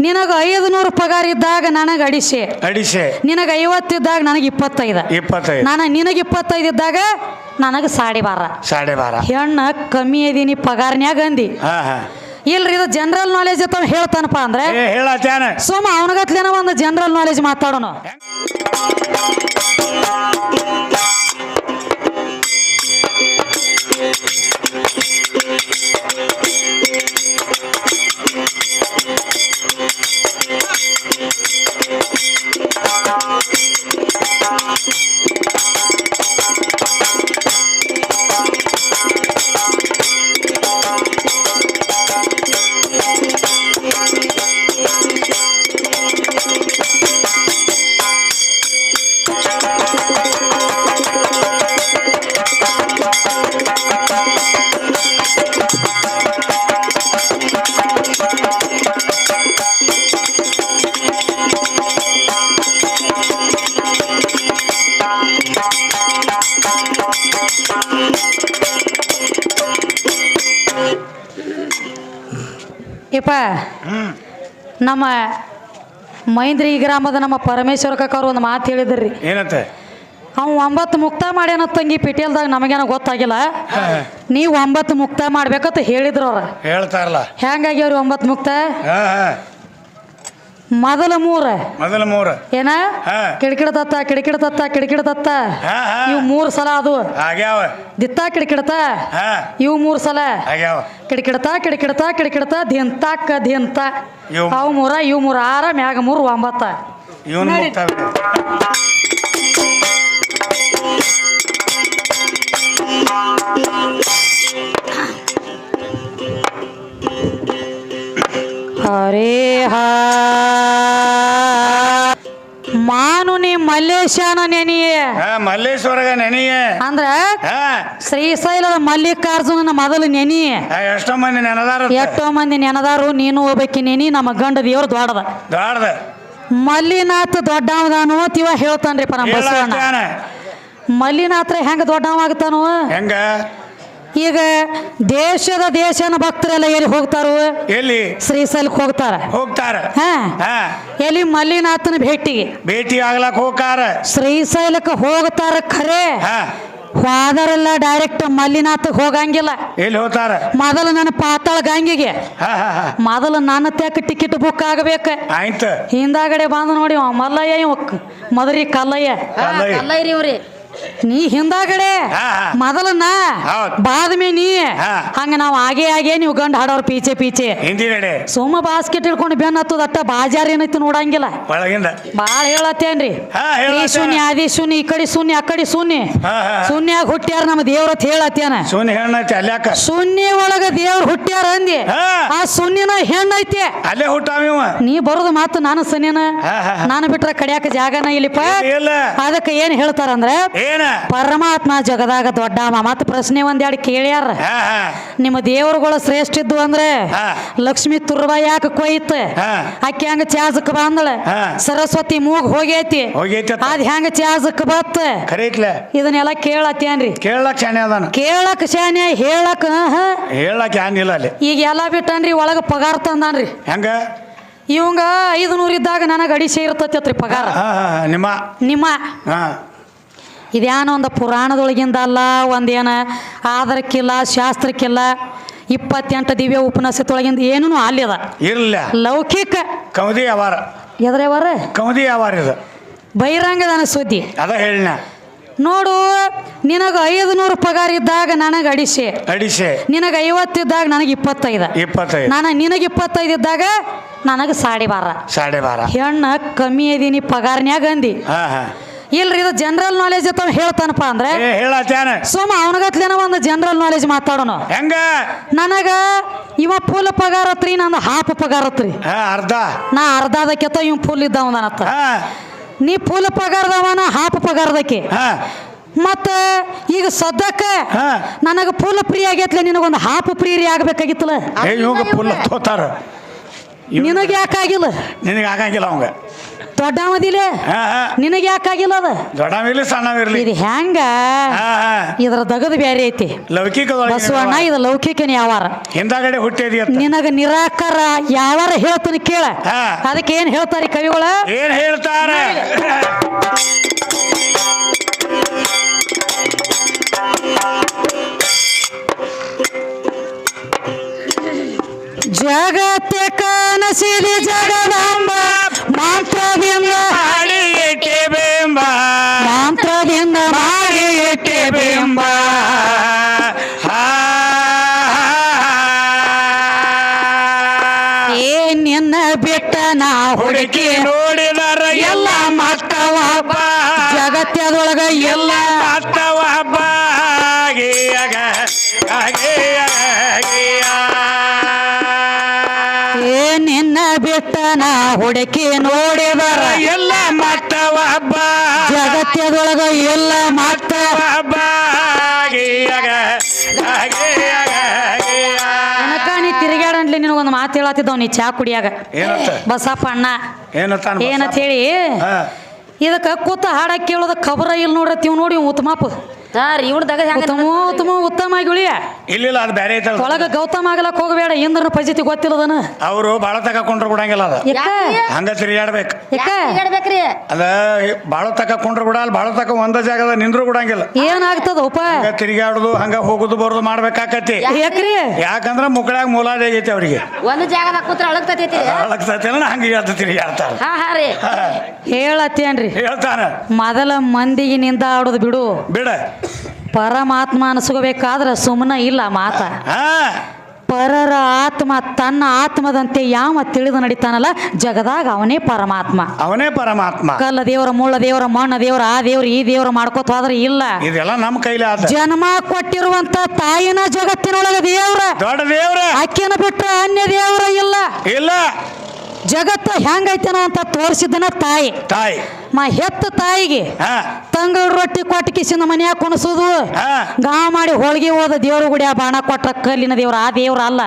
ನಿನಗೆ ಐದು ನೂರು ಪಗಾರ ಇದ್ದಾಗ ನನಗೆ ಅಡಿಸೆ. ಅಡಿಸೆ. ನಿನಗೆ ಐವತ್ತಿದ್ದಾಗ ನನಗೆ ಇಪ್ಪತ್ತೈದು. ಇಪ್ಪತ್ತೈದು. ನಾನು ನಿನಗೆ ಇಪ್ಪತ್ತೈದು ಇದ್ದಾಗ ನನಗೆ ಸಾಡಿ ಬಾರ ಸಾಡೆ ಬಾರ ಹೆಣ್ಣ ಕಮ್ಮಿ ಇದೀನಿ ಪಗಾರನ್ಯಾಗ ಅಂದಿ. ಹಾ ಹಾ. ಇಲ್ರಿ ಇದು ಜನರಲ್ ನಾಲೆಜ್ ಅಂತ ಹೇಳ್ತಾನಪ್ಪ ಅಂದ್ರೆ ಏ ಸುಮ್ಮ ಸೋಮ ಅವನಗತ್ಲೇನ ಒಂದು ಜನರಲ್ ನಾಲೆಜ್ ಮಾತಾಡೋಣ. ಹ್ಮ್ ನಮ್ಮ ಮೈಂದ್ರಿ ಗ್ರಾಮದ ನಮ್ಮ ಪರಮೇಶ್ವರ ಕಕ್ಕವ್ರು ಒಂದು ಮಾತು ಹೇಳಿದ್ರಿ. ಏನಂತೆ? ಅವ್ ಒಂಬತ್ತು ಮುಕ್ತ ಮಾಡ್ಯಾನ ತಂಗಿ ಪಿಟೇಲ್ದಾಗ ನಮಗೇನೋ ಗೊತ್ತಾಗಿಲ್ಲ. ನೀವು ಒಂಬತ್ತು ಮುಕ್ತ ಮಾಡ್ಬೇಕಂತ ಹೇಳಿದ್ರು ಅವ್ರ. ಹೇಳ್ತಾರಲ್ಲ. ಅವ್ರಿ ಒಂಬತ್ತು ಮುಕ್ತ? ಮೊದಲ ಮೂರ. ಮೊದಲ ಮೂರ. ಏನ? ಕಿಡಕಿಡತತ್ತ ಕಿಡಕಿಡತತ್ತ ಕಿಡಕಿಡತತ್ತ ಇವ್ ಮೂರ್ ಸಲ ಅದು. ಆಗ್ಯಾವ. ದಿತ್ತ ಕಿಡಕಿಡತ ಇವ್ ಮೂರು ಸಲ. ಆಗ್ಯಾವ. ಕಿಡಕಿಡತ ಕಿಡಕಿಡತ ಕಿಡಕಿಡತ ದಿಂತ ಕ ದಿಂತ ಅವ್ ಮೂರ ಇವು ಮೂರ ಆರ ಮ್ಯಾಗ ಮೂರ್ ಒಂಬತ್ತ. ಇವನು. ಹರೇ ಹಾ. ಮಲ್ಲೇಶನ ನೆನೆಯೇ. ಹಾ ಮಲ್ಲೇಶ್ವರಗ ನೆನೆಯ. ಅಂದ್ರ ಹಾ. ಶ್ರೀಶೈಲದ ಮಲ್ಲಿಕಾರ್ಜುನನ ಮೊದಲು ನೆನಿ ಹಾ, ಎಷ್ಟೋ ಮಂದಿ ನೆನದಾರ ಎಷ್ಟೋ ಮಂದಿ ನೆನದಾರು ನೀನು ಹೋಗ್ಬೇಕಿ ನೆನಿ ನಮ್ಮ ಗಂಡ ದೇವ್ರು ದೊಡ್ಡದ ದಾಡ್ದ ಮಲ್ಲಿನಾಥ ದೊಡ್ಡವದಾನು ತಿವ ಹೇಳ್ತಾನ್ರಿಪ್ಪ ನಮ್ಮ ಬಸವಣ್ಣ. ಮಲ್ಲಿನಾಥ ಮಲ್ಲಿನಾಥ್ರ ಹೆಂಗ ದೊಡ್ಡವ ಆಗ್ತಾನೋ ಹೆಂಗ? ಈಗ ದೇಶದ ದೇಶನ ಭಕ್ತರೆಲ್ಲ ಎಲ್ಲಿ ಹೋಗ್ತಾರು? ಎಲ್ಲಿ? ಶ್ರೀಶೈಲಕ್ಕೆ ಹೋಗ್ತಾರ. ಹೋಗ್ತಾರ. ಹಾ. ಎಲ್ಲಿ ಮಲ್ಲಿನಾಥನ ಭೇಟಿಗೆ? ಭೇಟಿ ಆಗ್ಲಕ್ ಹೋಗ್ತಾರ. ಶ್ರೀಶೈಲಕ್ಕೆ ಹೋಗ್ತಾರ ಖರೆ. ಹಾ. ಹೋದರೆಲ್ಲ ಡೈರೆಕ್ಟ್ ಮಲ್ಲಿನಾಥ ಹೋಗಂಗಿಲ್ಲ. ಎಲ್ಲಿ ಹೋಗ್ತಾರ? ಮೊದಲು ನನ್ನ ಪಾತಾಳ ಗಂಗೆಗೆ. ಹಾ ಹಾ ಹಾ. ಮೊದಲು ನನ್ನ ತೆಕ್ ಟಿಕೆಟ್ ಬುಕ್ ಆಗಬೇಕು. ಆಯ್ತು. ಹಿಂದಾಗಡೆ ಬಂದು ನೋಡಿ ಅವ ಮಲ್ಲಯ್ಯ ಇವ ಮದರಿ ಕಲ್ಲಯ್ಯ. ಕಲ್ಲಯ್ಯ. ರೀ ಇವ್ರಿ. ನೀ ಹಿಂದಾಗಡೆ ಹಾ, ಹೌದ್. ಬಾದ್ಮೇ ನೀ. ಹಾ. ಹಂಗ ನಾವು ಆಗೇ ಆಗೇ ನೀವು ಗಂಡ ಹಾಡೋರ್ ಪೀಚೆ ಪೀಚೆ. ಹಿಂದಿನಡೆ ಸುಮ್ಮ ಬಾಸ್ಕೆಟ್ ಹಿಡ್ಕೊಂಡು ಬೆನ್ ಹತ್ತದ ಅಟ್ಟ ಬಾಜಾರ್ ಏನೈತಿ ನೋಡಂಗಿಲ್ಲ. ಒಳಗಿಂದ. ಬಾಳ ಹೇಳತ್ತೇನ್ರಿ? ಹಾ, ಈ. ಶೂನ್ಯ ಆದಿ ಶೂನ್ಯ ಈ ಕಡೆ ಶೂನ್ಯ ಆ ಕಡೆ ಶೂನ್ಯ. ಹಾ, ಹಾ. ಶೂನ್ಯಾಗ ಹುಟ್ಟ್ಯಾರ ನಮ್ಮ ದೇವ್ರತ್ ಹೇಳತ್ತೇನ. ಸುನ್ನಿ ಹೆಣ್ಣೈತಿ ಅಲ್ಯಾಕ ಶೂನ್ಯ ಒಳಗ ದೇವ್ರ ಹುಟ್ಟ್ಯಾರ ಅಂದಿ. ಹಾ. ಆ ಶೂನ್ಯನ ಹೆಣ್ಣೈತಿ ಅಲ್ಲೇ ಹುಟ್ಟ ನೀ ಬರೋದು ಮಾತು ನಾನು ಸನ್ಯನ? ಹಾ, ಹಾ, ಹಾ. ನಾನು ಬಿಟ್ರ ಕಡಿಯಾಕ ಜಾಗನ ಇಲ್ಲಿಪ್ಪ? ಇಲ್ಲ ಅದಕ್ಕೆ ಏನ್ ಹೇಳ್ತಾರಂದ್ರೆ ಏನ? ಪರಮಾತ್ಮ ಜಗದಾಗ ದೊಡ್ಡ ಮತ್ತ ಪ್ರಶ್ನೆ ಒಂದೆರಡು ಕೇಳ್ಯಾರ. ನಿಮ್ಮ ದೇವರುಗಳು ಶ್ರೇಷ್ಠ ಇದ್ದು ಅಂದ್ರೆ ಲಕ್ಷ್ಮಿ ತುರ್ಬ ಯಾಕೆ ಕೊಯ್ತ. ಅಕ್ಕಿ ಹಂಗ ಚಾಜಕ್ ಬಂದಳ. ಸರಸ್ವತಿ ಮೂಗ್ ಹೋಗೈತಿ. ಅದ್ ಹೆಂಗ ಚಾಜಕ್ ಬತ್ ಇದನ್ನೆಲ್ಲ ಕೇಳತ್ತೇನ್ರಿ? ಕೇಳಕ್ ಶಾನೆ ಅದಾನ. ಕೇಳಕ್ ಶಾನ್ಯ ಹೇಳಕ್ ಹೇಳಕ್ ಏನಿಲ್ಲ ಅಲ್ಲಿ. ಈಗ ಎಲ್ಲ ಬಿಟ್ಟನ್ರಿ ಒಳಗ ಪಗಾರ ತಂದಾನ್ರಿ. ಹೆಂಗ? ಇವಂಗ ಐದು ನೂರು ಇದ್ದಾಗ ನನಗೆ ಅಡಿಸಿ ಇರ್ತೈತಿ ಪಗಾರ. ನಿಮ್ಮ. ನಿಮ್ಮ. ಹಾ ಇದ್ಯಾನೋ ಒಂದು ಪುರಾಣದೊಳಗಿಂದ ಅಲ್ಲ ಒಂದೇನು ಆಧಾರಕ್ಕಿಲ್ಲ ಶಾಸ್ತ್ರಕ್ಕಿಲ್ಲ ಇಪ್ಪತ್ತೆಂಟು ದಿವ್ಯ ಉಪನ್ಯಾಸದೊಳಗಿಂದ ಏನೂ ಅದ. ಇರಲಿಲ್ಲ. ಲೌಕಿಕ. ಕೌದಿ ಅವಾರ ಅವರ ಕೌದಿ ಅವಾರ ಇದು. ಬಹಿರಂಗದನ ಸುದ್ದಿ. ಅದ ಹೇಳಿನ. ನೋಡು ನಿನಗೆ ಐದು ನೂರು ಪಗಾರ ಇದ್ದಾಗ ನನಗೆ ಅಡಿಸೆ. ಅಡಿಸೆ. ನಿನಗೆ ಐವತ್ತಿದ್ದಾಗ ನನಗೆ ಇಪ್ಪತ್ತೈದು. ಇಪ್ಪತ್ತೈದು. ನಾನು ನಿನಗೆ ಇಪ್ಪತ್ತೈದು ಇದ್ದಾಗ ನನಗೆ ಸಾಡಿ ಬಾರ ಸಾಡೆ ಬಾರ ಹೆಣ್ಣ ಕಮ್ಮಿ ಇದೀನಿ ಪಗಾರ್ನ್ಯಾಗ ಅಂದಿ. ಹಾ ಹಾ. ಇಲ್ರಿ ಇದು ಜನರಲ್ ನಾಲೆಜ್ ಅಂತ ಹೇಳ್ತಾನಪ್ಪ ಅಂದ್ರೆ ಏ ಸುಮ್ಮ ಸೋಮ ಅವನಗತ್ಲೇನ ಒಂದು ಜನರಲ್ ನಾಲೆಜ್ ಮಾತಾಡೋಣ ಹೆಂಗ? ನನಗ ಇವ ಫುಲ್ ಪಗಾರ ಹತ್ರಿ ನಂದು ಹಾಫ್ ಪಗಾರ ಹತ್ರಿ ಹಾ ಅರ್ಧ. ನಾ ಅರ್ಧದಕ್ಕೆತ ಇವ್ ಫುಲ್ ಇದ್ದವನತ್ತ ಹಾ. ನೀ ಫುಲ್ ಪಗಾರದವನ ಹಾಫ್ ಪಗಾರದಕ್ಕೆ. ಹಾ. ಮತ್ತ ಈಗ ಸದ್ಯಕ್ಕ ಹಾ. ನನಗ ಫುಲ್ ಫ್ರೀ ಆಗೈತ್ಲೆ ನಿನಗೊಂದು ಹಾಫ್ ಫ್ರೀ ರೀ ಆಗ್ಬೇಕಾಗಿತ್ತಲ್ಲ? ಫುಲ್ ತೋತಾರ. ನಿನಗೆ ಯಾಕಾಗಿಲ್ಲ? ನಿನಗೆ ಆಗಂಗಿಲ್ಲ ಅವಂಗ. ದೊಡ್ಡವದಿಲೆ? ನಿನಗೆ ಯಾಕಾಗಿಲ್ಲ ಅದ? ದೊಡ್ಡವಿರ್ಲಿ ಸಣ್ಣವಿರ್ಲಿ ಇದು ಹೆಂಗ ಇದ್ರ ದಗದ ಬ್ಯಾರೆ ಐತಿ. ಲೌಕಿಕ ಬಸವಣ್ಣ ಇದು ಲೌಕಿಕನ ಯಾವಾರ ಹಿಂದಾಗಡೆ ಹುಟ್ಟಿದಿ ನಿನಗ ನಿರಾಕಾರ ಯಾವಾರ ಹೇಳ್ತಾನೆ ಕೇಳ. ಅದಕ್ಕೆ ಏನ್ ಹೇಳ್ತಾರೆ ಕವಿಗಳ? ಏನ್ ಹೇಳ್ತಾರೆ? ಜಗತ್ತೆ ಕಾಣಸಿದೆ ಜಗದಾಂಬ. ಮಂತ್ರದಿಂದ ಮಾಡಿ ಇಟ್ಟೆ ಬೆಂಬ? ಮಂತ್ರದಿಂದ ಮಾಡಿ ಇಟ್ಟೆ ಬೆಂಬ? ನಿನ್ನ ಬಿಟ್ಟ ನಾ ಹುಡುಕಿ? ನೋಡಿದಾರ ಎಲ್ಲ ಹಬ್ಬ. ಜಗತ್ತದೊಳಗ ಎಲ್ಲ ನಾ ಹುಡುಕಿ ನೋಡಿದರ ಎಲ್ಲ ಮತ್ತವ ಹಬ್ಬ. ಜಗತ್ತದೊಳಗ ಎಲ್ಲ ಮಾಡ್ತಾವ ಹಬ್ಬ. ತಿರುಗಾಡಂಡ್ಲಿ ನಿನಗೊಂದು ಮಾತು ಹೇಳತ್ತಿದ್ದವ್ ನೀ ಚಾ ಕುಡಿಯಾಗ. ಬಸಪ್ಪ ಅಣ್ಣ. ಏನಂತ ಹೇಳಿ? ಇದಕ್ಕೆ ಕೂತ ಹಾಡ ಕೇಳೋದ ಖಬರ ಇಲ್ಲಿ ನೋಡತ್ತೀವ್ ನೋಡಿ ಉತ್ತಮಪ್ಪ ಸರ್ ಇವ್ರ ದಗದ ಹೆಂಗ ಉತ್ತಮ ಉತ್ತಮ ಉತ್ತಮ ಇಲ್ಲ ಇಲ್ಲಿಲ್ಲ ಅದು ಬೇರೆ ಐತಲ್ಲ ಒಳಗ ಗೌತಮ ಆಗಲಕ್ ಹೋಗಬೇಡ ಇಂದ್ರನ ಪರಿಸ್ಥಿತಿ ಗೊತ್ತಿಲ್ಲದನ ಅವರು ಬಾಳ ತಕೊಂಡ್ರು ಬಿಡಂಗಿಲ್ಲ ಅದ. ಯಾಕ? ಹಂಗ ತಿರುಗಾಡ್ಬೇಕು ಯಾಕ? ಹೇಳ್ಬೇಕ್ರಿ ಅದ ಬಾಳ ತಕೊಂಡ್ರು ಕೂಡ ಅಲ್ಲಿ ಬಾಳ ತಕ ಒಂದ ಜಾಗದ ನಿಂದ್ರು ಬಿಡಂಗಿಲ್ಲ. ಏನಾಗ್ತದ ಉಪ? ಹಂಗ ತಿರುಗಾಡುದು ಹಂಗ ಹೋಗುದು ಬರೋದು ಮಾಡ್ಬೇಕಾಕತಿ. ಯಾಕ್ರಿ? ಯಾಕಂದ್ರ ಮುಕ್ಕಳಾಗ ಮೂಲಾದ ಆಗೈತಿ ಅವ್ರಿಗೆ. ಒಂದು ಜಾಗದಾಗ ಕೂತ್ರ ಅಳಗ್ತೈತಿ ಅಳಗ್ತೈತಿ ಹಂಗ ಹೇಳ್ತ ತಿರುಗಾಡ್ತಾರ ಹಾ ಹಾ ರೀ. ಹೇಳತ್ತೇನ್ರಿ? ಹೇಳ್ತಾನ. ಮೊದಲ ಮಂದಿಗೆ ನಿಂದ ಆಡೋದು ಬಿಡು. ಬಿಡ. ಪರಮಾತ್ಮ ಅನಿಸ್ಕೋಬೇಕಾದ್ರೆ ಸುಮ್ಮನೆ ಇಲ್ಲ ಮಾತ. ಪರರ ಆತ್ಮ ತನ್ನ ಆತ್ಮದಂತೆ ಯಾವ ತಿಳಿದು ನಡೀತಾನಲ್ಲ ಜಗದಾಗ ಅವನೇ ಪರಮಾತ್ಮ. ಅವನೇ ಪರಮಾತ್ಮ. ಕಲ್ಲ ದೇವರ ಮುಳ್ಳ ದೇವರ ಮಣ್ಣ ದೇವರ ಆ ದೇವ್ರ ಈ ದೇವ್ರ ಮಾಡ್ಕೋತ ಹೋದ್ರೆ ಇಲ್ಲ. ಇದೆಲ್ಲ ನಮ್ಮ ಕೈಲಿ ಜನ್ಮ ಕೊಟ್ಟಿರುವಂತ ತಾಯಿನ ಜಗತ್ತಿನೊಳಗ ದೇವ್ರ. ದೊಡ್ಡ ದೇವ್ರ. ಅಕ್ಕಿನ ಬಿಟ್ಟರೆ ಅನ್ಯ ದೇವ್ರ ಇಲ್ಲ. ಇಲ್ಲ. ಜಗತ್ತ ಹೆಂಗೈತೇನೋ ಅಂತ ತೋರಿಸಿದನ ತಾಯಿ. ತಾಯಿ. ಮಾ ಹೆತ್ತ ತಾಯಿಗೆ ಹಾ. ತಂಗಳ ರೊಟ್ಟಿ ಕೊಟ್ಟು ಕಿಸಿನ ಮನ್ಯಾಗ ಕುಣಸೋದು. ಗಾವ ಮಾಡಿ ಹೋಳಿಗೆ ಹೋದ ದೇವ್ರ ಗುಡಿಯ ಬಾಣ ಕೊಟ್ಟ ಕಲ್ಲಿನ ದೇವ್ರ ಆ ದೇವ್ರ ಅಲ್ಲ.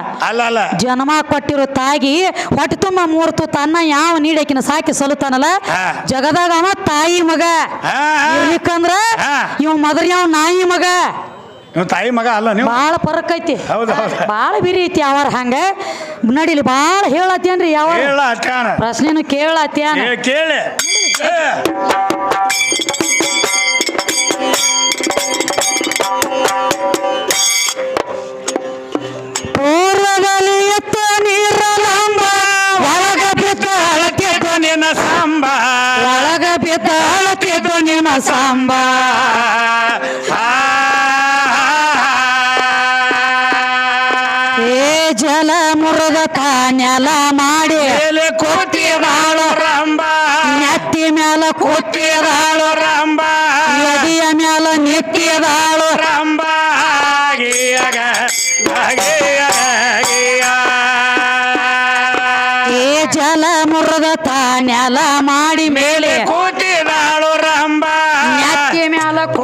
ಜನ್ಮ ಕೊಟ್ಟಿರೋ ತಾಯಿ ಹೊಟ್ಟೆ ತುಂಬ ಮೂರ್ತು ತನ್ನ ಅನ್ನ ಯಾವ ನೀಡಕಿನ ಸಾಕಿ ಸಲುತ್ತಾನಲ್ಲ. ಹಾ. ಜಗದಾಗ ಅವ ತಾಯಿ ಮಗ. ಇರ್ಲಿಕ್ಕಂದ್ರ. ಇವ್ ಮದರ್ ಯಾವ ನಾಯಿ ಮಗ. ನೀವು ತಾಯಿ ಮಗ ಅಲ್ಲ ನೀವು? ಬಾಳ ಪರಕ್ ಐತಿ. ಹೌದು ಹೌದು. ಬಾಳ ಬಿರಿ ಐತಿ ಯಾವಾರ ಹಂಗ. ನಡಿಲಿ ಬಾಳ ಹೇಳತ್ತೇನ್ರಿ ಯಾವ ಹೇಳ ಅಟ್ಟಾನ ಪ್ರಶ್ನೆನು ಕೇಳತ್ತೇನ ಏ, ಕೇಳಿ. ಏ, ಪೂರ್ವದಲ್ಲಿ ಎತ್ತ ನೀರ ಲಂಬ ಒಳಗ ಬಿದ್ದ ಅಳಕೆದು ನಿನ್ನ ಸಾಂಬಾ. ಒಳಗ ಬಿದ್ದ ಅಳತಿದ್ದು ನಿನ್ನ ಸಾಂಬ. ಮುರುಗ ತಾನ್ಯಲ ಮಾಡಿ ಮೇಲೆ ಕೂತಿದಾಳು ರಂಬ ನೆತ್ತಿ ಮ್ಯಾಲ ಕೂ-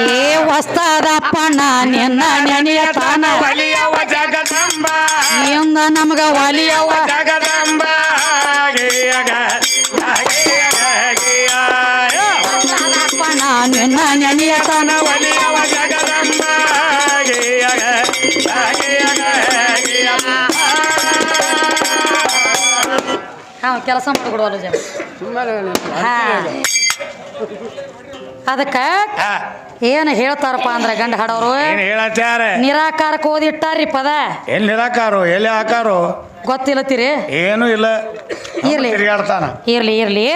ಏ ಹೊಸ್ತದಪ್ಪಣ್ಣ ನಿನ್ನ ನೆನೆಯ ತಾನ. ಒಲಿಯವ ಜಗದಂಬ. ಇಂದ ನಮಗ ಒಲಿಯವ. ಜಗದಂಬ. ಅಪ್ಪಣ್ಣ ನಿನ್ನ ನೆನೆಯ ತಾನ. ಒಲಿಯವ ಜಗದಂಬ. ಕೆಲಸ ಮಾಡಿಕೊಡುವಲ್ಲ ಜನ ಹಾ. ಅದಕ್ಕ ಏನ್ ಏನು ಹೇಳ್ತಾರಪ್ಪ ಅಂದ್ರೆ ಗಂಡ ಹಾಡೋರು? ಏನ್ ನಿರಾಕಾರಕ್ಕೆ ಓದಿಟ್ಟಾರಿ ಪದ. ಎಲ್ಲಿ ನಿರಾಕಾರು ಎಲ್ಲಿ ಹಾಕಾರು ಗೊತ್ತಿಲ್ಲತ್ತೀರಿ ಏನೂ ಇಲ್ಲ. ಇರ್ಲಿ. ತಿರುಗಾಡ್ತಾನ. ಇರ್ಲಿ ಇರ್ಲಿ.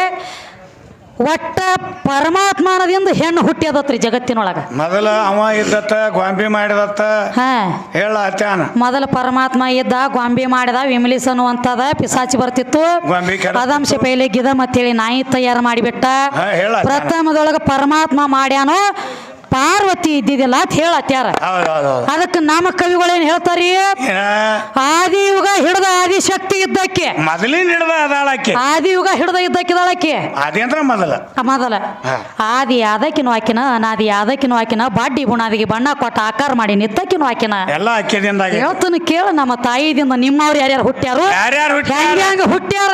ಒಟ್ಟ ಪರಮಾತ್ಮನದಿಂದ ಹೆಣ್ಣು ಹುಟ್ಟ್ಯದತ್ರಿ ಜಗತ್ತಿನೊಳಗ. ಮೊದಲ ಅವ ಇದ್ದತ್ತ ಗೊಂಬಿ ಮಾಡಿದತ್ತ ಹಾ. ಹೇಳ ಅತ್ಯಾನ. ಮೊದಲ ಪರಮಾತ್ಮ ಇದ್ದ ಗೊಂಬೆ ಮಾಡಿದ ವಿಮಲಿಸ್ ಅನ್ನುವಂಥದ ಪಿಸಾಚಿ ಬರ್ತಿತ್ತು. ಗೊಂಬಿ ಕೆಡ ಪದಂಶ ಪೈಲೆ ಗಿದ ಮತ್ತೇಳಿ ನಾಯಿ ತಯಾರು ಮಾಡಿಬಿಟ್ಟ. ಹಾ, ಹೇಳ. ಪ್ರಥಮದೊಳಗ ಪರಮಾತ್ಮ ಮಾಡ್ಯಾನು ಪಾರ್ವತಿ ಇದ್ದಿದ್ದಿಲ್ಲ ಅಂತ ಹೇಳತ್ಯಾರ. ಅದಕ್ಕ ನಮ್ಮ ಕವಿಗಳೇನ್ ಹೇಳ್ತಾರಿ? ಆದಿ ಯುಗ ಹಿಡ್ದ ಆದಿಶಕ್ತಿ ಇದ್ದಕ್ಕೆ. ಆದಿ ಯುಗ ಅದಾಳಕ್ಕೆ ಹಿಡ್ದ ಇದ್ದಕ್ಕಿದಾಳಕ್ಕೆ ಅದೇಂದ್ರ ಮೊದಲ. ಆದಿ ಯಾದಕ್ಕಿನೂ ಆಕಿನ ಅನಾದಿ ಯಾದಕ್ಕಿನೂ ಆಕಿನ ಬಾಡಿ ಬುಣಾದಿಗೆ ಬಣ್ಣ ಕೊಟ್ಟ ಆಕಾರ ಮಾಡಿ ನಿತ್ತಕ್ಕಿನೂ ಎಲ್ಲ ಅಕ್ಕಿದಿಂದ ಹೇಳ್ತಾನ ಕೇಳ ನಮ್ಮ ತಾಯಿದಿಂದ ನಿಮ್ಮವ್ರು ಯಾರ್ಯಾರು ಹುಟ್ಟ್ಯಾರು? ಹೆಂಗ್ ಹುಟ್ಟ್ಯಾರ?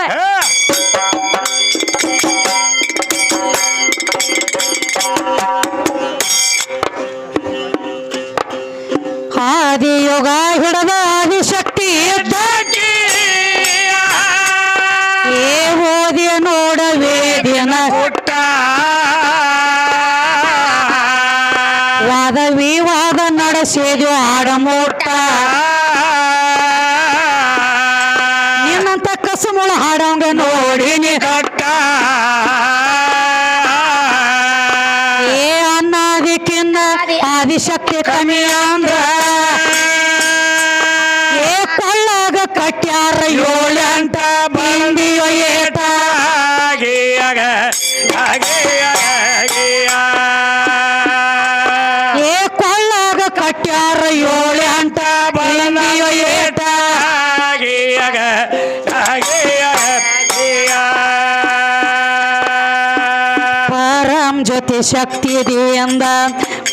ಪರಂ ಜೊತೆ ಶಕ್ತಿ ಅಂದ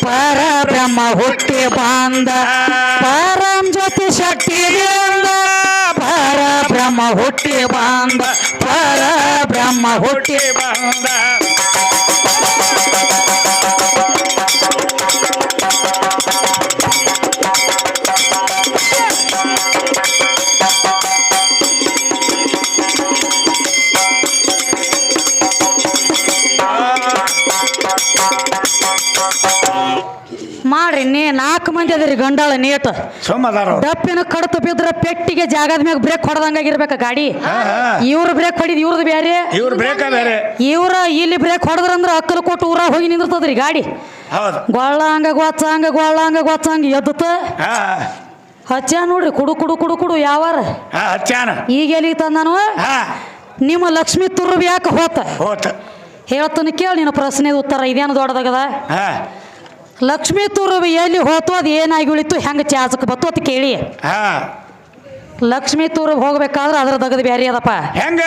ಪರ ಬ್ರಹ್ಮ ಹುಟ್ಟಿ ಬಾಂದ. ಪರಂ ಜೊತೆ ಶಕ್ತಿ ಅಂದ ಪರ ಬ್ರಹ್ಮ ಹುಟ್ಟಿ ಬಾಂದ. ಪರ ಬ್ರಹ್ಮ ಹುಟ್ಟಿ ಹುಟ್ಟಿ ಬಂದ. ನೀ ನಾಲ್ಕು ಮಂದಿ ಅದರಿ ಗಂಡಾಳ ನೀಟ್ ಸುಮ್ಮದಾರ ದಪ್ಪಿನ ಡಪ್ಪಿನ ಕಡತ ಬಿದ್ರ ಪೆಟ್ಟಿಗೆ ಜಾಗದ ಮ್ಯಾಗ ಬ್ರೇಕ್ ಹೊಡೆದಂಗಾಗಿರ್ಬೇಕ ಗಾಡಿ. ಇವ್ರ ಬ್ರೇಕ್ ಹೊಡಿದ್ ಇವ್ರದ್ದು ಬೇರೆ ಇವ್ರು ಬ್ರೇಕ್ ಬೇರೆ ಇವ್ರ ಇಲ್ಲಿ ಬ್ರೇಕ್ ಹೊಡೆದ್ರಂದ್ರ ಅಕ್ಕಲು ಕೊಟ್ಟು ಊರಾಗ ಹೋಗಿ ನಿಂದಿರ್ತದ್ರಿ ಗಾಡಿ. ಗೊಳ್ಳ ಹಂಗ ಗೊಚ್ಚ ಹಂಗ ಗೊಳ್ಳ ಹಂಗ ಗೊಚ್ಚ ಹಂಗ ಎದ್ದತ ಹಾ. ಹಚ್ಚ ನೋಡ್ರಿ ಕುಡು ಕುಡು ಕುಡು ಕುಡು ಯಾವಾರ. ಈಗ ಎಲ್ಲಿಗೆ ತಂದಾನು? ನಿಮ್ಮ ಲಕ್ಷ್ಮಿ ತುರ್ಬಿ ಯಾಕೆ ಹೋತ. ಹೋತ. ಹೇಳ್ತಾನೆ ಕೇಳಿ ನಿನ್ನ ಪ್ರಶ್ನೆ ಉತ್ತರ ಇದೇನು ದೊಡ್ಡದಾಗದ? ಲಕ್ಷ್ಮಿ ತುರುವಿ ಎಲ್ಲಿ ಹೋತು? ಅದು ಏನಾಗಿ ಉಳಿತು? ಹೆಂಗೆ ಚಾಚಕ್ ಬತ್ತು? ಅಂತ ಕೇಳಿ. ಹಾ. ಲಕ್ಷ್ಮಿ ತುರ್ಬ್ ಹೋಗ್ಬೇಕಾದ್ರೆ ಅದ್ರ ದಗದ ಬ್ಯಾರಿ ಅದಪ್ಪ. ಹೆಂಗ?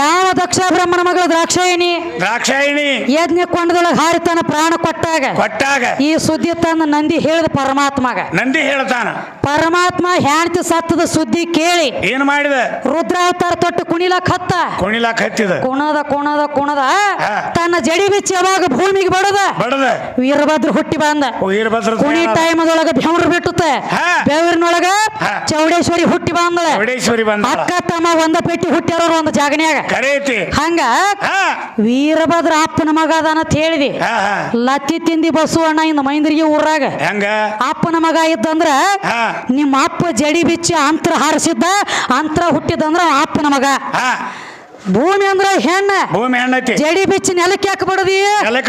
ಯಾವ ದಕ್ಷ ಬ್ರಹ್ಮನ ಮಗಳು ದ್ರಾಕ್ಷಾಯಿಣಿ? ದ್ರಾಕ್ಷಾಯಿಣಿ. ಯಜ್ಞ ಕೊಂಡದೊಳಗೆ ಹಾರಿತನ ಪ್ರಾಣ ಕೊಟ್ಟಾಗ ಕೊಟ್ಟಾಗ. ಈ ಸುದ್ದಿ ತಂದ ನಂದಿ ಹೇಳಿದ ಪರಮಾತ್ಮಗ. ನಂದಿ ಹೇಳ್ತಾನ. ಪರಮಾತ್ಮ ಹೆಂಡತಿ ಸತ್ತದ ಸುದ್ದಿ ಕೇಳಿ ಏನ್ ಮಾಡಿದ? ರುದ್ರಾವತಾರ ತೊಟ್ಟು ಕುಣಿಲಕ್ ಹತ್ತ. ಕುಣಿಲಾಕ್ ಹತ್ತಿದ. ಕುಣದ ಕುಣದ ಕುಣದ. ತನ್ನ ಜಡಿ ಬಿಚ್ಚಿ ಯಾವಾಗ ಭೂಮಿಗೆ ಬಡದ? ಬಡದ. ವೀರಭದ್ರ ಹುಟ್ಟಿ ಬಂದ. ವೀರಭದ್ರ ಕುಣಿ ಟೈಮದೊಳಗ ಬೆವರು ಬಿಟ್ಟುತ್ತೆ. ಬೆವರಿನೊಳಗ ಚೌಡೇಶ್ವರಿ ಹುಟ್ಟಿ ಬಂದಳ. ಚೌಡೇಶ್ವರಿ ಬಂದ ಅಕ್ಕ ತಮ್ಮ ಒಂದ ಪೆಟ್ಟಿ ಹುಟ್ಟಿರೋರು ಒಂದು ಜಾಗನ್ಯಾಗ. ಕರೇತಿ ಹಂಗ? ವೀರಭದ್ರ ಅಪ್ಪನ ಮಗ ಅದ ಅಂತ ಹೇಳಿದಿ. ಲತ್ತಿ ತಿಂದಿ ಬಸವಣ್ಣ ಇಂದ ಮೈಂದ್ರಿಗೆ ಊರಾಗ. ಹೆಂಗ? ಅಪ್ಪನ ಮಗ ಇದ್ದಂದ್ರ ನಿಮ್ಮ ಅಪ್ಪ ಜಡಿ ಬಿಚ್ಚಿ ಅಂತ್ರ ಹಾರಿಸಿದ್ದ ಅಂತ್ರ ಹುಟ್ಟಿದಂದ್ರ ಅಪ್ಪನ ಮಗ. ಭೂಮಿ ಅಂದ್ರ ಹೆಣ್ಣ. ಭೂಮಿ ಹೆಣ್ಣೈತಿ. ಜಡಿ ಬಿಚ್ಚಿ ನೆಲಕ್ಕೆ ಯಾಕೆ ಬಡದಿ?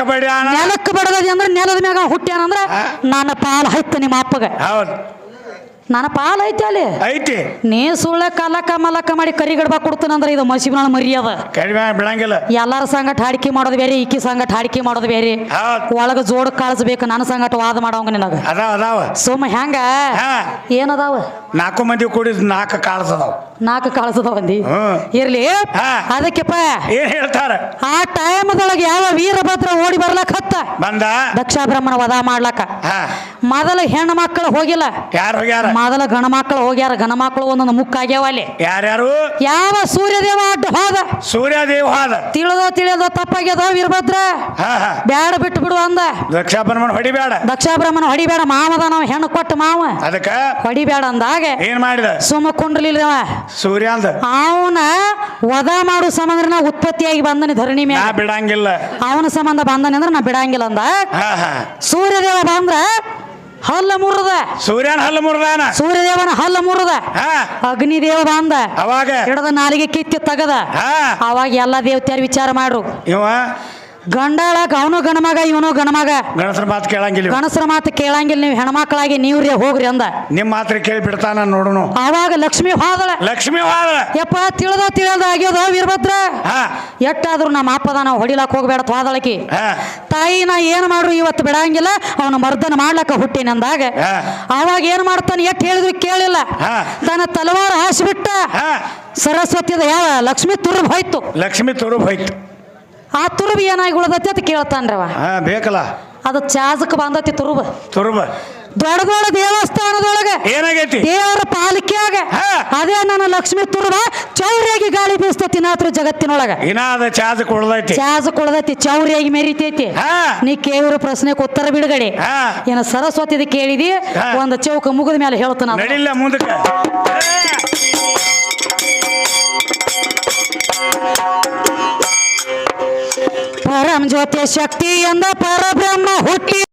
ಬಡಿ ನೆಲಕ್ಕೆ ಬಡದಿ ಅಂದ್ರ ನೆಲದ ಮ್ಯಾಗ ಹುಟ್ಟ್ಯಾನಂದ್ರ. ನನ್ನ ಪಾಲ್ ಹೈತ ನಿಮ್ಮ ಅಪ್ಪಗ. ಹೌದು. ನನ್ನ ಪಾಲ್ ಐತಿ ಅಲ್ಲಿ. ಐತಿ. ನೀ ಸುಳ್ಳ ಕಲಕ ಮಲಕ ಮಾಡಿ ಕರಿಗಡ್ಬ ಕೊಡ್ತೀನಂದ್ರೆ ಇದು ಮಸಿ ಮರ್ಯಾದ. ಕಡಿಮೆ ಬಿಡಂಗಿಲ್ಲ. ಎಲ್ಲಾರ ಸಂಗಟ ಹಾಡಿಕೆ ಮಾಡೋದು ಬೇರೆ ಈಕಿ ಸಂಗಟ ಹಾಡಿಕೆ ಮಾಡೋದು ಬೇರೆ. ಒಳಗ ಜೋಡ್ ಕಳಿಸ್ಬೇಕು ನನ್ನ ಸಂಗಟ ವಾದ ಮಾಡೋಂಗ ನಿನಗ. ಅದಾವ ಅದಾವ. ಸುಮ್ಮ ಹೆಂಗ? ಏನದಾವ? ನಾಲ್ಕು ಮಂದಿ ಕೂಡಿ ನಾಲ್ಕು ಕಾಳ್ಸದಾವ. ನಾಲ್ಕು ಕಳಿಸದವ ಅಂದಿ? ಇರ್ಲಿ. ಅದಕ್ಕೆಪ್ಪ ಏನ್ ಹೇಳ್ತಾರ? ಆ ಟೈಮದೊಳಗೆ ಯಾವ ವೀರಭದ್ರ ಓಡಿ ಬರ್ಲಕ್ ಹತ್ತ? ಬಂದ. ದಕ್ಷ ಬ್ರಹ್ಮಣ ವಧ ಮಾಡ್ಲಕ್ಕ. ಮೊದಲ ಹೆಣ್ಣು ಮಕ್ಕಳು ಹೋಗಿಲ್ಲ. ಯಾರು ಹೋಗ್ಯಾರ? ಮೊದಲ ಗಣ ಮಕ್ಕಳು ಹೋಗ್ಯಾರ ಗಣ ಮಕ್ಕಳು ಒಂದೊಂದು ಮುಕ್ಕಾಗ್ಯಾವ ಅಲ್ಲಿ. ಯಾರ್ಯಾರು? ಯಾವ ಸೂರ್ಯದೇವ ಅಡ್ಡ ಹೋದ? ಸೂರ್ಯದೇವ ಹೋದ. ತಿಳಿದೋ ತಿಳಿಯೋದೋ ತಪ್ಪಾಗ್ಯದ ವೀರಭದ್ರ? ಬ್ಯಾಡ ಬಿಟ್ಟು ಬಿಡು ಅಂದ. ದಕ್ಷಾಪನ ಹೊಡಿಬೇಡ. ದಕ್ಷ ಬ್ರಹ್ಮಣ ಹೊಡಿಬೇಡ ಮಾಮದ ನಾವು ಹೆಣ್ಣು ಕೊಟ್ಟು ಮಾವ. ಅದಕ್ಕ? ಹೊಡಿಬೇಡ ಅಂದಾಗ ಏನ್ ಮಾಡಿದ? ಸುಮ್ಮ ಕುಂಡ್ಲಿಲ್ಲ ಸೂರ್ಯ ಅಂದ. ಅವನ ವದ ಮಾಡು ಸಂಬಂಧ ಉತ್ಪತ್ತಿಯಾಗಿ ಬಂದನಿ ಧರಣಿ ಮೇಲೆ ಬಿಡಂಗಿಲ್ಲ. ಅವನ ಸಂಬಂಧ ಬಂದನಿ ಅಂದ್ರೆ ನಾ ಬಿಡಂಗಿಲ್ಲ ಅಂದ. ಸೂರ್ಯದೇವ ಬಂದ್ರ ಹಲ್ಲ ಮುರದ. ಸೂರ್ಯನ ಹಲ್ಲು ಮುರಿದಾನ? ಸೂರ್ಯದೇವನ ಹಲ್ಲ ಮುರದ. ಅಗ್ನಿ ಅಗ್ನಿದೇವ ಬಂದ ಅವಾಗ? ಹಿಡದ ನಾಲಿಗೆ ಕಿತ್ತಿ ತಗದ. ಅವಾಗ ಎಲ್ಲ ದೇವತೆಯರು ವಿಚಾರ ಮಾಡ್ರು. ಇವ ಗಂಡಾಳ ಅವನು ಗಣಮಗ ಇವನು ಗಣಮಗ. ಗಣಸರ ಮಾತು ಕೇಳಂಗಿಲ್ಲ. ಗಣಸರ ಮಾತು ಕೇಳಂಗಿಲ್ಲ ನೀವು ಹೆಣ್ಮಕ್ಳಾಗಿ ನೀವ್ರಿ ಹೋಗ್ರಿ ಅಂದ. ನಿಮ್ಮ ಮಾತ್ರ ಕೇಳಿ ಬಿಡ್ತಾನ ನೋಡೋಣ ಅವಾಗ ಲಕ್ಷ್ಮಿ ಹೋದಳ. ಲಕ್ಷ್ಮಿ ಹೋದಳ. ಯಪ್ಪ ತಿಳಿದ ತಿಳಿದ ಆಗ್ಯೋದ ವೀರಭದ್ರ? ಎಟ್ಟಾದ್ರು ನಮ್ಮ ಅಪ್ಪದ ನಾವು ಹೊಡಿಲಾಕ್ ಹೋಗ್ಬೇಡ ಹೋದಳಕಿ ತಾಯಿ ನಾ ಏನ್ ಮಾಡ್ರು ಇವತ್ತು ಬಿಡಂಗಿಲ್ಲ ಅವನು ಮರ್ದನ ಮಾಡ್ಲಕ್ಕ ಹುಟ್ಟಿನ ಅಂದಾಗ. ಅವಾಗ ಏನ್ ಮಾಡ್ತಾನೆ ಎಟ್ ಹೇಳಿದ್ರು ಕೇಳಿಲ್ಲ. ತನ್ನ ತಲವಾರ ಹಾಸ್ಬಿಟ್ಟ ಸರಸ್ವತಿಯದ ಸರಸ್ವತಿದ ಯಾವ ಲಕ್ಷ್ಮಿ ತುರುಬ್ ಹೋಯ್ತು. ಲಕ್ಷ್ಮಿ ತುರುಬ್ ಹೋಯ್ತು. ಆ ತುರುಬ ಏನಾಗಿ ಉಳ್ದತಿ ಅಂತ ಕೇಳ್ತಾನ್ರವ. ಹಾ ಬೇಕಲ್ಲ. ಅದು ಚಾಜಕ್ ಬಂದತಿ ತುರುಬ. ತುರುಬ. ದೊಡ್ಡ ದೊಡ್ಡ ದೇವಸ್ಥಾನದೊಳಗೆ ಏನಾಗೈತಿ? ದೇವರ ಪಾಲಿಕೆಯಾಗ. ಅದೇ ನನ್ನ ಲಕ್ಷ್ಮಿ ತುರುಬ ಚೌರಿಯಾಗಿ ಗಾಳಿ ಬೀಸ್ತತಿ ನಾತ್ರ ಜಗತ್ತಿನೊಳಗ. ಏನಾದ ಅದ ಚಾರ್ಜ್ ಕೊಡ್ದೈತಿ ಚಾಜ್ ಕೊಳದೈತಿ ಚೌರಿಯಾಗಿ ಮೆರಿತೈತಿ. ಹಾ. ನೀ ಕೇಳಿರೋ ಪ್ರಶ್ನೆಗೆ ಉತ್ತರ ಬಿಡುಗಡೆ. ಹಾ. ಏನ ಸರಸ್ವತಿದ ಕೇಳಿದಿ. ಒಂದು ಚೌಕ ಮುಗಿದ ಮೇಲೆ ಹೇಳ್ತಾನ ನಡಿಲ್ಲ ಮುಂದಕ್ಕೆ. ಪರಂ ಜ್ಯೋತಿ ಶಕ್ತಿ ಎಂದ ಪರಬ್ರಹ್ಮ ಹುಟ್ಟಿ